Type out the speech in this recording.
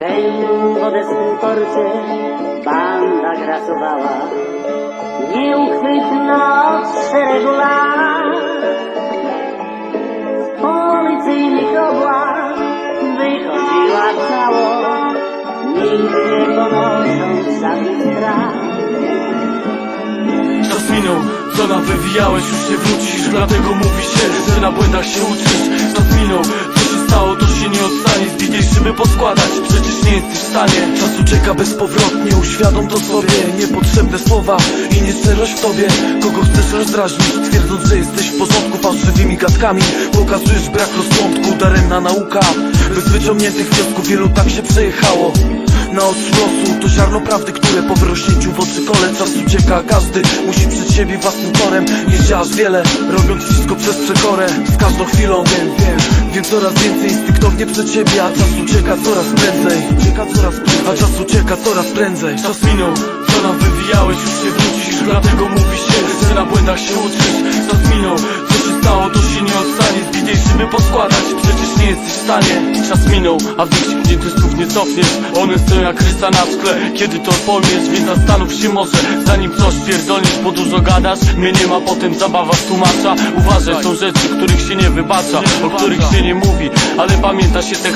W odesłym porcie banda grasowała Nieuchwytna od szeregu lat. Z policyjnych obład wychodziła cało Nigdy nie ponosząc żadnych strat. Czas minął, co nam wywijałeś, już nie wrócisz. Dlatego mówi się, że na błędach się uczysz. Czas minął, co się stało, to się nie odstanie. Zbitej szyby poskładać, przecież nie jesteś w stanie. Czas ucieka bezpowrotnie, uświadom to sobie. Niepotrzebne słowa i nieszczerość w tobie. Kogo chcesz rozdrażnić, twierdząc, że jesteś w porządku Fałszywymi gadkami. Pokazujesz brak rozsądku Daremna nauka, bez wyciągniętych wniosków Wielu tak się przejechało na ostrzu losu to ziarno prawdy, które po wyrośnięciu w oczy kole czas ucieka. Każdy musi przed siebie własnym torem. Nie działasz wiele, robiąc wszystko przez przekorę. Z każdą chwilą wiem, wiem Wiem coraz więcej. Instynktownie przed siebie A czas ucieka coraz prędzej. Ucieka coraz prędzej. A czas ucieka coraz prędzej. Czas minął, co nam wywijałeś już nie wrócisz. Dlatego mówi się, że na błędach się uczysz Czas minął, co się stało to się nie odstanie. Zbitej szyby poskładać, przecież nie jesteś w stanie Czas minął, a w nich wciągniętych słów nie cofniesz One stoją jak krysta na szkle, kiedy to pojmiesz Więc zastanów się może, zanim coś pierdolniesz Bo dużo gadasz, mnie nie ma, potem zabawa tłumacza Uważaj, są rzeczy, których się nie wybacza O których się nie mówi, ale pamięta się te